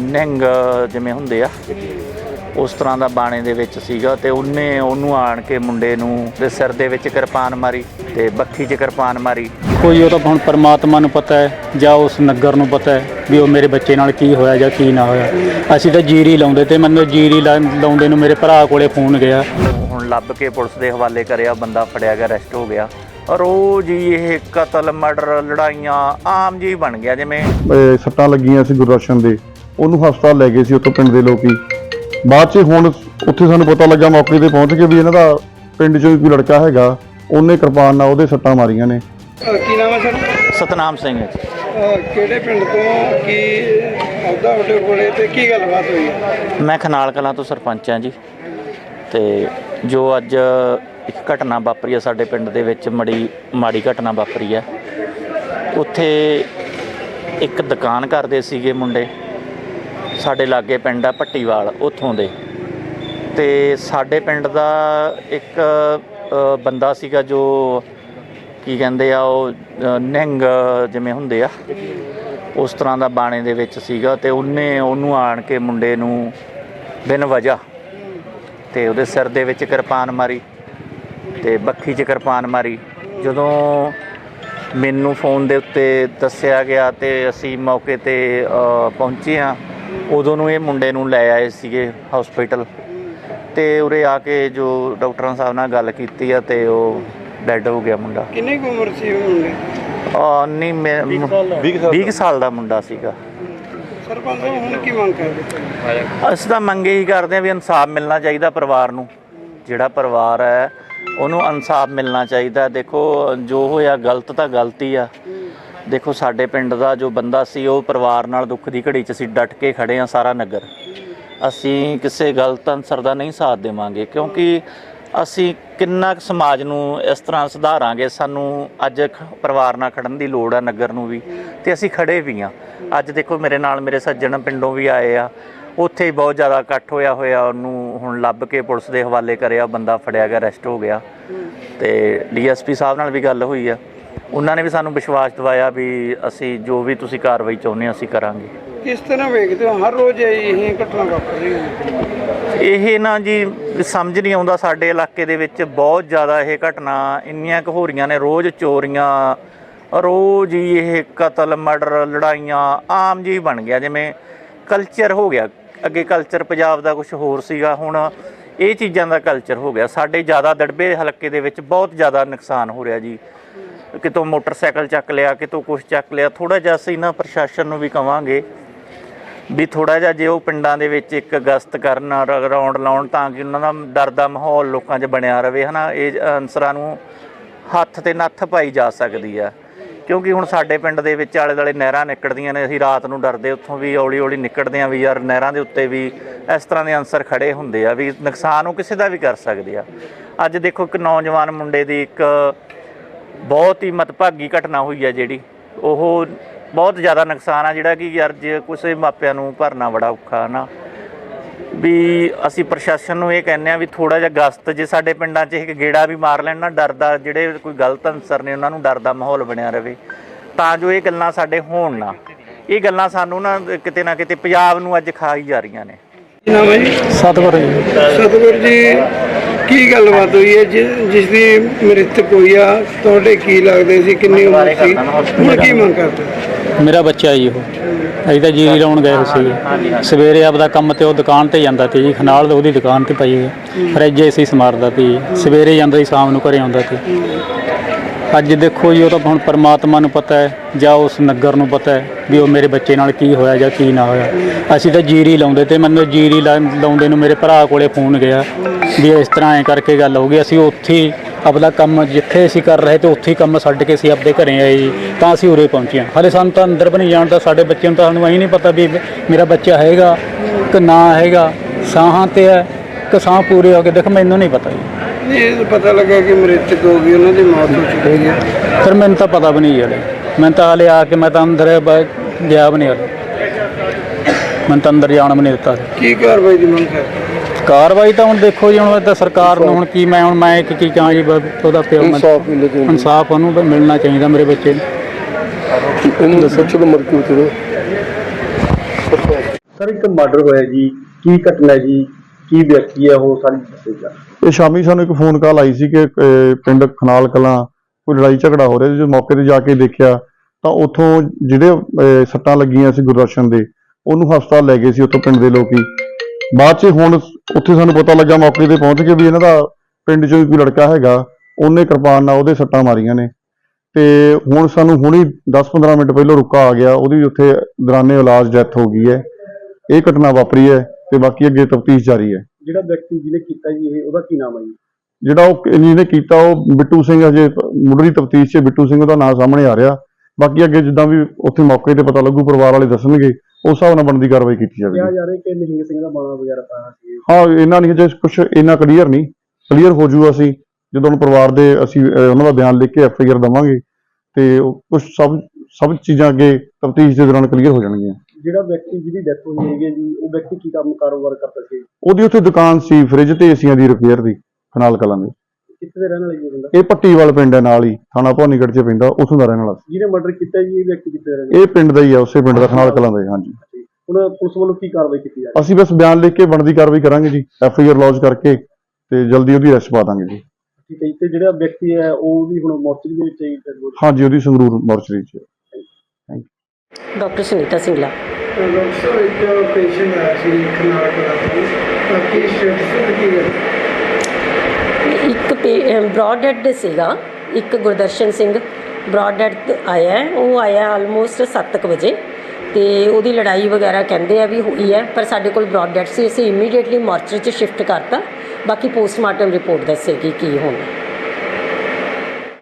ਨਿਹੰਗ ਜਿਵੇਂ ਹੁੰਦੇ ਆ ਉਸ ਤਰ੍ਹਾਂ ਦਾ ਬਾਣੇ ਦੇ ਵਿੱਚ ਸੀਗਾ ਤੇ ਉਹਨੇ ਉਹਨੂੰ ਆਣ ਕੇ ਮੁੰਡੇ ਨੂੰ ਦੇ ਸਿਰ ਦੇ ਵਿੱਚ ਕਿਰਪਾਨ ਮਾਰੀ ਤੇ ਬੱਖੀ 'ਚ ਕਿਰਪਾਨ ਮਾਰੀ। ਕੋਈ ਉਹ ਤਾਂ ਹੁਣ ਪਰਮਾਤਮਾ ਨੂੰ ਪਤਾ ਹੈ ਜਾਂ ਉਸ ਨਗਰ ਨੂੰ ਪਤਾ ਹੈ ਵੀ ਉਹ ਮੇਰੇ ਬੱਚੇ ਨਾਲ ਕੀ ਹੋਇਆ ਜਾਂ ਕੀ ਨਾ ਹੋਇਆ। ਅਸੀਂ ਤਾਂ ਜੀਰੀ ਲਾਉਂਦੇ ਤੇ ਮੈਨੂੰ ਜੀਰੀ ਲਾ- ਲਾਉਂਦੇ ਨੂੰ ਮੇਰੇ ਭਰਾ ਕੋਲੇ ਫੋਨ ਗਿਆ। ਹੁਣ ਲੱਭ ਕੇ ਪੁਲਿਸ ਦੇ ਹਵਾਲੇ ਕਰਿਆ ਬੰਦਾ ਫੜਿਆ ਗਿਆ ਅਰੈਸਟ ਹੋ ਗਿਆ। ਰੋਜ਼ ਹੀ ਇਹ ਕਤਲ ਮਰਡਰ ਲੜਾਈਆਂ ਆਮ ਜੀ ਬਣ ਗਿਆ ਜਿਵੇਂ। ਸੱਟਾਂ ਲੱਗੀਆਂ ਸੀ ਗੁਰਦਰਸ਼ਨ ਦੇ। ਉਹਨੂੰ ਹਸਪਤਾਲ ਲੈ ਗਏ ਸੀ ਉੱਥੋਂ ਪਿੰਡ ਦੇ ਲੋਕੀ। ਬਾਅਦ 'ਚ ਹੁਣ ਉੱਥੇ ਸਾਨੂੰ ਪਤਾ ਲੱਗਾ ਮੌਕੇ ਤੇ ਪਹੁੰਚ ਕੇ ਵੀ ਇਹਨਾਂ ਦਾ ਪਿੰਡ 'ਚੋਂ ਹੀ ਕੋਈ ਲੜਕਾ ਹੈਗਾ ਉਹਨੇ ਕਿਰਪਾਨ ਨਾਲ ਉਹਦੇ ਸੱਟਾਂ ਮਾਰੀਆਂ ਨੇ। ਅਹ ਕੀ ਨਾਮ ਹੈ ਸਰ? ਸਤਨਾਮ ਸਿੰਘ ਜੀ। ਅਹ ਕਿਹੜੇ ਪਿੰਡ ਤੋਂ ਕੀ ਅਹੁਦਾ ਤੁਹਾਡੇ ਕੋਲੇ ਤੇ ਕੀ ਗੱਲਬਾਤ ਹੋਈ ਹੈ? ਮੈਂ ਖਨਾਲ ਕਲਾਂ ਤੋਂ ਸਰਪੰਚ ਹਾਂ ਜੀ। ਤੇ ਜੋ ਅੱਜ ਇੱਕ ਘਟਨਾ ਵਾਪਰੀ ਹੈ ਸਾਡੇ ਪਿੰਡ ਦੇ ਵਿੱਚ ਮੜੀ ਮਾੜੀ ਘਟਨਾ ਵਾਪਰੀ ਹੈ। ਉੱਥੇ ਇੱਕ ਦੁਕਾਨ ਕਰਦੇ ਸੀਗੇ ਮੁੰਡੇ। ਸਾਡੇ ਲਾਗੇ ਪਿੰਡ ਆ ਭੱਟੀਵਾਲ ਉੱਥੋਂ ਦੇ। ਤੇ ਸਾਡੇ ਪਿੰਡ ਦਾ ਇੱਕ ਬੰਦਾ ਸੀਗਾ ਜੋ ਕੀ ਕਹਿੰਦੇ ਆ ਉਹ ਅ, ਜਿਵੇਂ ਹੁੰਦੇ ਆ ਉਸ ਤਰ੍ਹਾਂ ਦਾ ਬਾਣੇ ਦੇ ਵਿੱਚ ਸੀਗਾ ਤੇ ਉਹਨੇ ਉਹਨੂੰ ਆਣ ਕੇ ਮੁੰਡੇ ਨੂੰ ਬਿਨ ਵਜ੍ਹਾ ਤੇ ਉਹਦੇ ਸਿਰ ਦੇ ਵਿੱਚ ਕਿਰਪਾਨ ਮਾਰੀ ਤੇ ਬੱਖੀ 'ਚ ਕਿਰਪਾਨ ਮਾਰੀ। ਜਦੋਂ ਮੈਨੂੰ ਫੋਨ ਦੇ ਉੱਤੇ ਦੱਸਿਆ ਗਿਆ ਤੇ ਅਸੀਂ ਮੌਕੇ ਤੇ ਪਹੁੰਚੇ ਆ ਉਦੋਂ ਨੂੰ ਇਹ ਮੁੰਡੇ ਨੂੰ ਲੈ ਆਏ ਸੀਗੇ ਹਸਪੀਟਲ ਤੇ ਉਰੇ ਆ ਕੇ ਜੋ ਡਾਕਟਰਾਂ ਸਾਹਿਬ ਨਾਲ ਗੱਲ ਕੀਤੀ ਆ ਤੇ ਉਹ ਡੈੱਡ ਹੋ ਗਿਆ ਮੁੰਡਾ। ਕਿੰਨੀ ਕੁ ਉਮਰ ਸੀ ਉਹ ਮੁੰਡੇ? ਆ ਨਹੀਂ ਮੈਂ 20 ਸਾਲ ਦਾ। ਮੁੰਡਾ ਸੀਗਾ। ਸਰਪੰਚ ਸਾਹਿਬ ਹੁਣ ਕੀ ਮੰਗ ਕਰਦੇ? ਅਸੀਂ ਤਾਂ ਮੰਗੇ ਹੀ ਕਰਦੇ ਹਾਂ ਵੀ ਇਨਸਾਫ ਮਿਲਣਾ ਚਾਹੀਦਾ ਪਰਿਵਾਰ ਨੂੰ। ਜਿਹੜਾ ਪਰਿਵਾਰ ਹੈ ਉਹਨੂੰ ਇਨਸਾਫ ਮਿਲਣਾ ਚਾਹੀਦਾ। ਦੇਖੋ ਜੋ ਹੋਇਆ ਗਲਤ ਤਾਂ ਗਲਤੀ ਆ। ਦੇਖੋ, ਸਾਡੇ ਪਿੰਡ ਦਾ ਜੋ ਬੰਦਾ ਸੀ, ਉਹ ਪਰਿਵਾਰ ਨਾਲ ਦੁੱਖ ਦੀ ਘੜੀ 'ਚ ਅਸੀਂ ਡਟ ਕੇ ਖੜੇ ਆ ਸਾਰਾ ਨਗਰ। ਅਸੀਂ ਕਿਸੇ ਗਲਤ ਅਨਸਰ ਦਾ ਨਹੀਂ ਸਾਥ ਦੇਵਾਂਗੇ, ਕਿਉਂਕਿ ਅਸੀਂ ਕਿੰਨਾ ਕੁ ਸਮਾਜ ਨੂੰ ਇਸ ਤਰ੍ਹਾਂ ਸੁਧਾਰਾਂਗੇ, ਸਾਨੂੰ ਅੱਜ ਖ- ਪਰਿਵਾਰ ਨਾਲ ਖੜਨ ਦੀ ਲੋੜ ਆ ਨਗਰ ਨੂੰ ਵੀ, ਤੇ ਅਸੀਂ ਖੜੇ ਵੀ ਆ ਅੱਜ ਦੇਖੋ, ਮੇਰੇ ਨਾਲ ਮੇਰੇ ਸੱਜਣ ਪਿੰਡੋਂ ਵੀ ਆਏ ਆ, ਉੱਥੇ ਹੀ ਬਹੁਤ ਜ਼ਿਆਦਾ ਇਕੱਠ ਹੋਇਆ ਹੋਇਆ, ਉਹਨੂੰ ਹੁਣ ਲੱਭ ਕੇ ਪੁਲਿਸ ਦੇ ਹਵਾਲੇ ਕਰਿਆ, ਬੰਦਾ ਫੜਿਆ ਗਿਆ ਅਰੈਸਟ ਹੋ ਗਿਆ। ਤੇ ਡੀਐਸਪੀ ਸਾਹਿਬ ਨਾਲ ਵੀ ਗੱਲ ਹੋਈ ਆ। ਉਹਨਾਂ ਨੇ ਵੀ ਸਾਨੂੰ ਵਿਸ਼ਵਾਸ ਦਿਵਾਇਆ ਵੀ ਅਸੀਂ ਜੋ ਵੀ ਤੁਸੀਂ ਕਾਰਵਾਈ ਚਾਹੁੰਦੇ ਹੋ ਅਸੀਂ ਕਰਾਂਗੇ। ਕਿਸ ਤਰ੍ਹਾਂ ਵੇਖਦੇ ਹੋ? ਹਰ ਰੋਜ਼ ਇਹ ਘਟਨਾ ਵਾਪਰ ਰਹੀ ਹੈ ਇਹ ਨਾ ਜੀ ਸਮਝ ਨਹੀਂ ਆਉਂਦਾ ਸਾਡੇ ਇਲਾਕੇ ਦੇ ਵਿੱਚ ਬਹੁਤ ਜ਼ਿਆਦਾ ਇਹ ਘਟਨਾ ਇੰਨੀਆਂ ਕੁ ਹੋ ਰਹੀਆਂ ਨੇ ਰੋਜ਼ ਚੋਰੀਆਂ ਰੋਜ਼ ਹੀ ਇਹ ਕਤਲ ਮਰਡਰ ਲੜਾਈਆਂ ਆਮ ਜੀ ਬਣ ਗਿਆ ਜਿਵੇਂ ਕਲਚਰ ਹੋ ਗਿਆ। ਅੱਗੇ ਕਲਚਰ ਪੰਜਾਬ ਦਾ ਕੁਝ ਹੋਰ ਸੀਗਾ ਹੁਣ ਇਹ ਚੀਜ਼ਾਂ ਦਾ ਕਲਚਰ ਹੋ ਗਿਆ। ਸਾਡੇ ਜ਼ਿਆਦਾ ਦੜਬੇ ਹਲਕੇ ਦੇ ਵਿੱਚ ਬਹੁਤ ਜ਼ਿਆਦਾ ਨੁਕਸਾਨ ਹੋ ਰਿਹਾ ਜੀ। ਕਿਤੋਂ ਮੋਟਰਸਾਈਕਲ ਚੱਕ ਲਿਆ ਕਿਤੋਂ ਕੁਝ ਚੱਕ ਲਿਆ ਥੋੜਾ ਜਿਹਾ ਅਸੀਂ ਨਾ ਪ੍ਰਸ਼ਾਸਨ ਨੂੰ ਵੀ ਕਵਾਂਗੇ ਵੀ ਥੋੜਾ ਜਿਹਾ ਜੇ ਉਹ ਪਿੰਡਾਂ ਦੇ ਵਿੱਚ ਇੱਕ ਗਸਤ ਕਰਨ ਰ- ਰੌਂਡ ਲਾਉਣ ਤਾਂ ਕਿ ਉਹਨਾਂ ਦਾ ਡਰ ਦਾ ਮਾਹੌਲ ਲੋਕਾਂ 'ਚ ਬਣਿਆ ਰਵੇ ਹਨਾ? ਇਹ ਅਨਸਰਾਂ ਨੂੰ ਹੱਥ ਤੇ ਨੱਥ ਪਾਈ ਜਾ ਸਕਦੀ ਆ। ਕਿਉਂਕਿ ਹੁਣ ਸਾਡੇ ਪਿੰਡ ਦੇ ਵਿੱਚ ਆਲੇ ਦਾਲੇ ਨਹਿਰਾਂ ਨਿਕਲਦੀਆਂ ਨੇ, ਅਸੀਂ ਰਾਤ ਨੂੰ ਡਰਦੇ ਉੱਥੋਂ ਵੀ ਹੌਲੀ ਹੌਲੀ ਨਿਕਲਦੇ ਆ ਵੀ ਯਾਰ ਨਹਿਰਾਂ ਦੇ ਉੱਤੇ ਵੀ ਇਸ ਤਰ੍ਹਾਂ ਦੇ ਅਨਸਰ ਖੜੇ ਹੁੰਦੇ ਆ ਵੀ ਨੁਕਸਾਨ ਉਹ ਕਿਸੇ ਦਾ ਵੀ ਕਰ ਸਕਦੇ ਆ। ਅੱਜ ਦੇਖੋ ਇੱਕ ਨੌਜਵਾਨ ਮੁੰਡੇ ਦੀ ਇੱਕ ਬਹੁਤ ਹੀ ਮਤਭਾਗੀ ਘਟਨਾ ਹੋਈ ਹੈ ਜਿਹੜੀ। ਉਹ ਬਹੁਤ ਜ਼ਿਆਦਾ ਨੁਕਸਾਨ ਆ ਜਿਹੜਾ ਕਿ ਯਾਰ ਜੇ ਕਿਸੇ ਮਾਪਿਆਂ ਨੂੰ ਭਰਨਾ ਬੜਾ ਔਖਾ ਨਾ। ਵੀ ਅਸੀਂ ਪ੍ਰਸ਼ਾਸਨ ਨੂੰ ਇਹ ਕਹਿੰਦੇ ਆ ਵੀ ਥੋੜਾ ਜਿਹਾ ਗਸਤ ਜੇ ਸਾਡੇ ਪਿੰਡਾਂ 'ਚ ਇੱਕ ਗੇੜਾ ਵੀ ਮਾਰ ਲੈਣ ਨਾ ਡਰ ਦਾ ਜਿਹੜੇ ਕੋਈ ਗਲਤ ਅਨਸਰ ਨੇ ਉਹਨਾਂ ਨੂੰ ਡਰ ਦਾ ਮਾਹੌਲ ਬਣਿਆ ਰਵੇ। ਤਾਂ ਜੋ ਇਹ ਗੱਲਾਂ ਸਾਡੇ ਹੋਣ ਨਾ। ਇਹ ਗੱਲਾਂ ਸਾਨੂੰ ਨਾ ਕਿਤੇ ਨਾ ਕਿਤੇ ਪੰਜਾਬ ਨੂੰ ਅੱਜ ਖਾਈ ਜਾ ਰਹੀਆਂ ਨੇ। ਕੀ ਨਾਮ ਹੈ ਜੀ? ਸਤਿਗੁਰੂ ਜੀ। ਸਤਿਗੁਰ ਜੀ ਕੀ ਗੱਲਬਾਤ ਹੋਈ ਹੈ? ਜਿ- ਜਿਸ ਦੀ ਮ੍ਰਿਤਕ ਹੋਈ ਆ ਤੁਹਾਡੇ ਕੀ ਲੱਗਦੇ ਸੀ? ਕਿੰਨੀ ਉਮਰ ਸੀ? ਹੁਣ ਕੀ ਮੰਗ ਕਰਦੇ? ਮੇਰਾ ਬੱਚਾ ਜੀ ਉਹ। ਅਸੀਂ ਤਾਂ ਜੀਰੀ ਲਾਉਣ ਗਏ ਹੋਏ ਸੀਗੇ ਸਵੇਰੇ ਆਪਦਾ ਕੰਮ ਤੇ ਉਹ ਦੁਕਾਨ ਤੇ ਜਾਂਦਾ ਤੇ ਜੀ। ਖਨਾਲ ਉਹਦੀ ਦੁਕਾਨ ਤੇ ਪਈ ਹੈ। ਫਰਿੱਜ ਸੀ ਸਮਾਰਦਾ ਤੇ ਜੀ। ਸਵੇਰੇ ਜਾਂਦਾ ਸੀ ਸ਼ਾਮ ਨੂੰ ਘਰੇ ਆਉਂਦਾ ਤੇ ਅੱਜ ਦੇਖੋ ਜੀ, ਉਹ ਤਾਂ ਹੁਣ ਪਰਮਾਤਮਾ ਨੂੰ ਪਤਾ ਹੈ ਜਾਂ ਉਸ ਨਗਰ ਨੂੰ ਪਤਾ ਹੈ ਵੀ ਉਹ ਮੇਰੇ ਬੱਚੇ ਨਾਲ ਕੀ ਹੋਇਆ ਜਾਂ ਕੀ ਨਾ ਹੋਇਆ। ਅਸੀਂ ਤਾਂ ਜੀਰੀ ਲਾਉਂਦੇ ਤੇ ਮੈਨੂੰ ਜੀਰੀ ਲਾ- ਲਾਉਂਦੇ ਨੂੰ ਮੇਰੇ ਭਰਾ ਕੋਲੇ ਫੋਨ ਗਿਆ ਵੀ ਇਸ ਤਰ੍ਹਾਂ ਐ ਕਰਕੇ ਗੱਲ ਹੋ ਗਈ। ਅਸੀਂ ਉੱਥੇ ਹੀ ਆਪਦਾ ਕੰਮ ਜਿੱਥੇ ਅਸੀਂ ਕਰ ਰਹੇ ਤੇ ਉੱਥੇ ਹੀ ਕੰਮ ਛੱਡ ਕੇ ਅਸੀਂ ਆਪਦੇ ਘਰੇ ਆਏ ਜੀ, ਤਾਂ ਅਸੀਂ ਉਰੇ ਪਹੁੰਚੇ ਹਾਂ। ਹਲੇ ਸਾਨੂੰ ਤਾਂ ਅੰਦਰ ਵੀ ਨਹੀਂ ਜਾਣ ਤਾਂ ਸਾਡੇ ਬੱਚਿਆਂ ਨੂੰ ਤਾਂ ਸਾਨੂੰ ਐਂ ਨਹੀਂ ਪਤਾ ਵੀ ਮੇਰਾ ਬੱਚਾ ਹੈਗਾ ਕਿ ਨਾ ਹੈਗਾ। ਸਾਹਾਂ ਤੇ ਹੈ ਕਿ ਸਾਹ ਪੂਰੇ ਹੋ ਕੇ, ਦੇਖ ਮੈਨੂੰ ਨਹੀਂ ਪਤਾ ਜੀ। ਇਹ ਪਤਾ ਲੱਗਾ ਕਿ ਮ੍ਰਿਤਕ ਹੋ ਗਈ ਉਹਨਾਂ ਦੀ ਮੌਤ ਹੋ ਚੁੱਕੀ ਹੈ। ਫਿਰ ਮੈਨੂੰ ਤਾਂ ਪਤਾ ਵੀ ਨਹੀਂ ਹਲੇ ਮੈਂ ਤਾਂ ਹਲੇ ਆ ਕੇ ਮੈਂ ਤਾਂ ਅੰਦਰ ਬ- ਗਿਆ ਵੀ ਨਹੀਂ ਹਲੇ। ਮੈਂ ਤਾਂ ਅੰਦਰ ਜਾਣ ਵੀ ਨਹੀਂ ਦਿੱਤਾ। ਕੀ ਕਾਰਵਾਈ ਦੀ ਮੰਗ ਹੈ? ਕਾਰਵਾਈ ਤਾਂ ਹੁਣ ਦੇਖੋ ਜੀ ਹੁਣ ਇਹ ਤਾਂ ਸਰਕਾਰ ਨੂੰ ਹੁਣ ਕੀ ਮੈਂ ਹੁਣ ਮੈਂ ਇੱਕ ਕੀ ਕਹਾਂ ਜੀ ਬ- ਉਹਦਾ ਪਿਓ ਮੈਂ- ਇਨਸਾਫ ਮਿਲਣਾ ਚਾਹੀਦਾ ਇਨਸਾਫ ਉਹਨੂੰ ਵੀ ਮਿਲਣਾ ਚਾਹੀਦਾ ਮੇਰੇ ਬੱਚੇ ਨੂੰ। ਇਹਨੂੰ ਸੱਚ ਦਾ ਮਰ ਕਿਉਂ ਤੇ ਸਰ ਇੱਕ ਮਰਡਰ ਹੋਇਆ ਜੀ। ਕੀ ਘਟਨਾ ਹੈ ਜੀ? ਕੀ ਵਿਅਕਤੀ ਹੈ ਉਹ ਸਾਰੀ ਦੱਸੇਗਾ ਇਹ ਸ਼ਾਮੀ ਸਾਨੂੰ ਇੱਕ ਫੋਨ ਕਾਲ ਆਈ ਸੀ ਕਿ ਪਿੰਡ ਖਨਾਲ ਕਲਾਂ ਕੋਈ ਲੜਾਈ ਝਗੜਾ ਹੋ ਰਿਹਾ ਜਦੋਂ ਮੌਕੇ ਤੇ ਜਾ ਕੇ ਦੇਖਿਆ ਤਾਂ ਉੱਥੋਂ ਜਿਹੜੇ ਸੱਟਾਂ ਲੱਗੀਆਂ ਸੀ ਗੁਰਦਰਸ਼ਨ ਦੇ, ਉਹਨੂੰ ਹਸਪਤਾਲ ਲੈ ਗਏ ਸੀ ਉੱਥੋਂ ਪਿੰਡ ਦੇ ਲੋਕੀ। ਬਾਅਦ 'ਚ ਹੁਣ ਉੱਥੇ ਸਾਨੂੰ ਪਤਾ ਲੱਗਾ ਮੌਕੇ ਤੇ ਪਹੁੰਚ ਕੇ ਵੀ ਇਹਨਾਂ ਦਾ ਪਿੰਡ 'ਚੋਂ ਹੀ ਕੋਈ ਲੜਕਾ ਹੈਗਾ, ਉਹਨੇ ਕਿਰਪਾਨ ਨਾਲ ਉਹਦੇ ਸੱਟਾਂ ਮਾਰੀਆਂ ਨੇ। ਤੇ ਹੁਣ ਸਾਨੂੰ ਹੁਣੀ 10-15 ਮਿੰਟ ਪਹਿਲਾਂ ਰੁਕਾ ਆ ਗਿਆ, ਉਹਦੀ ਉੱਥੇ ਦੌਰਾਨੇ ਇਲਾਜ ਡੈਥ ਹੋ ਗਈ ਹੈ। ਇਹ ਘਟਨਾ ਵਾਪਰੀ ਹੈ ਤੇ ਬਾਕੀ ਅੱਗੇ ਤਫਤੀਸ਼ ਜਾਰੀ ਹੈ। ਜਿਹੜਾ ਵਿਅਕਤੀ ਜਿਹਨੇ ਕੀਤਾ ਜੀ ਇਹ ਉਹਦਾ ਕੀ ਨਾਮ ਹੈ ਜੀ? ਜਿਹੜਾ ਉਹ ਜਿਹਨੇ ਕੀਤਾ ਉਹ ਬਿੱਟੂ ਸਿੰਘ ਅਜੇ ਮੁੱਢਲੀ ਤਫਤੀਸ਼ 'ਚ ਬਿੱਟੂ ਸਿੰਘ ਦਾ ਨਾਮ ਸਾਹਮਣੇ ਆ ਰਿਹਾ। ਬਾਕੀ ਅੱਗੇ ਜਿੱਦਾਂ ਵੀ ਉੱਥੇ ਮੌਕੇ ਤੇ ਪਤਾ ਲੱਗੂ ਪਰਿਵਾਰ ਵਾਲੇ ਦੱਸਣਗੇ ਉਸ ਹਿਸਾਬ ਨਾਲ ਬਣਦੀ ਕਾਰਵਾਈ ਕੀਤੀ ਕਿਹਾ ਜਾਵੇਗੀ ਜਾ ਰਿਹਾ ਕਿ ਨਿਹੰਗ ਸਿੰਘ ਦਾ ਬਾਣਾ ਵਗੈਰਾ ਪਾਇਆ ਸੀ ਹਾਂ ਇਹਨਾਂ ਨਹੀਂ ਜੇ ਕੁਝ ਇੰਨਾ ਕਲੀਅਰ ਨਹੀਂ। ਕਲੀਅਰ ਹੋ ਜੂ ਅਸੀਂ ਜਦੋਂ ਹੁਣ ਪਰਿਵਾਰ ਦੇ ਅਸੀਂ ਅਹ, ਉਹਨਾਂ ਦਾ ਬਿਆਨ ਲਿਖ ਕੇ ਐਫ ਆਈ ਆਰ ਦਵਾਂਗੇ। ਤੇ ਕੁਝ ਸਭ ਸਭ ਚੀਜ਼ਾਂ ਅੱਗੇ ਤਫਤੀਸ਼ ਦੇ ਦੌਰਾਨ ਕਲੀਅਰ ਹੋ ਜਾਣਗੀਆਂ। ਜਿਹੜਾ ਵਿਅਕਤੀ ਜਿਹਦੀ ਡੈਥ ਹੋਈ ਹੈਗੀ ਹੈ ਜੀ ਉਹ ਵਿਅਕਤੀ ਕੀ ਕੰਮ ਕਾਰੋਬਾਰ ਕਰਦਾ ਸੀ? ਉਹਦੀ ਉੱਥੇ ਦੁਕਾਨ ਸੀ ਫ੍ਰਿਜ ਤੇ ਏਸੀਆਂ ਦੀ ਰਿਪੇਅਰ ਦੀ ਖਨਾਲ ਕਲਾਂ ਦੀ। ਕਿੱਥੇ ਦੇ ਰਹਿਣ ਵਾਲਾ ਜੀ ਉਹ ਬੰਦਾ? ਇਹ ਪੱਟੀਵਾਲ ਪਿੰਡ ਹੈ ਨਾਲ ਹੀ ਥਾਣਾ ਭਵਾਨੀਗੜ੍ਹ 'ਚ ਪੈਂਦਾ ਉੱਥੋਂ ਦਾ ਰਹਿਣ ਵਾਲਾ ਸੀ। ਜਿਹਨੇ ਮਰਡਰ ਕੀਤਾ ਜੀ ਇਹ ਵਿਅਕਤੀ ਕਿੱਥੇ ਦੇ ਰਹਿਣ ਵਾਲਾ? ਇਹ ਪਿੰਡ ਦਾ ਹੀ ਆ ਉਸੇ ਪਿੰਡ ਦਾ ਖਨਾਲ ਕਲਾਂ ਦਾ ਹੀ ਹਾਂਜੀ। ਸੀ? ਹੁਣ ਪੁਲਿਸ ਵੱਲੋਂ ਕੀ ਕਾਰਵਾਈ ਕੀਤੀ ਜਾ ਰਹੀ ਅਸੀਂ ਬਸ ਬਿਆਨ ਲਿਖ ਕੇ ਬਣਦੀ ਕਾਰਵਾਈ ਕਰਾਂਗੇ ਜੀ ਐਫ ਆਈ ਆਰ ਲੌਂਚ ਕਰਕੇ ਤੇ ਜਲਦੀ ਉਹਦੀ ਅਰੈਸਟ ਪਾ ਦਾਂਗੇ ਜੀ। ਹੈ ਠੀਕ ਹੈ ਜੀ ਤੇ ਜਿਹੜਾ ਵਿਅਕਤੀ ਹੈ ਉਹ ਵੀ ਹੁਣ ਮੋਰਚਰੀ ਦੇ ਵਿੱਚ ਹੈ ਜੀ? ਹਾਂਜੀ ਉਹਦੀ ਸੰਗਰੂਰ ਮੋਰਚਰੀ 'ਚ ਡਾਕਟਰ ਸੁਨੀਤਾ ਸਿੰਗਲਾ। ਡਾਕਟਰ ਸਾਹਿਬ ਇੱਕ ਪੇਸ਼ੈਂਟ ਆਇਆ ਸੀ ਖਨਾਲ ਕਲਾ ਤੋਂ ਤਾਂ ਸਟੇਟਸ ਕੀ ਹੈ ਇੱਕ ਬ੍ਰੌਡ ਡੈਡ ਸੀਗਾ। ਇੱਕ ਗੁਰਦਰਸ਼ਨ ਸਿੰਘ ਬ੍ਰੌਡ ਡੈਡ ਆਇਆ ਹੈ। ਉਹ ਆਇਆ ਆਲਮੋਸਟ 7:00 ਵਜੇ ਤੇ ਉਹਦੀ ਲੜਾਈ ਵਗੈਰਾ ਕਹਿੰਦੇ ਆ ਵੀ ਹੋਈ ਹੈ, ਪਰ ਸਾਡੇ ਕੋਲ ਬ੍ਰੌਡ ਡੈਡ ਸੀ। ਅਸੀਂ ਇਮੀਡੀਏਟਲੀ ਮਾਰਚਰੀ 'ਚ ਸ਼ਿਫਟ ਕਰਤਾ। ਬਾਕੀ ਪੋਸਟਮਾਰਟਮ ਰਿਪੋਰਟ ਦੱਸੇਗੀ ਕੀ ਹੋਣਾ।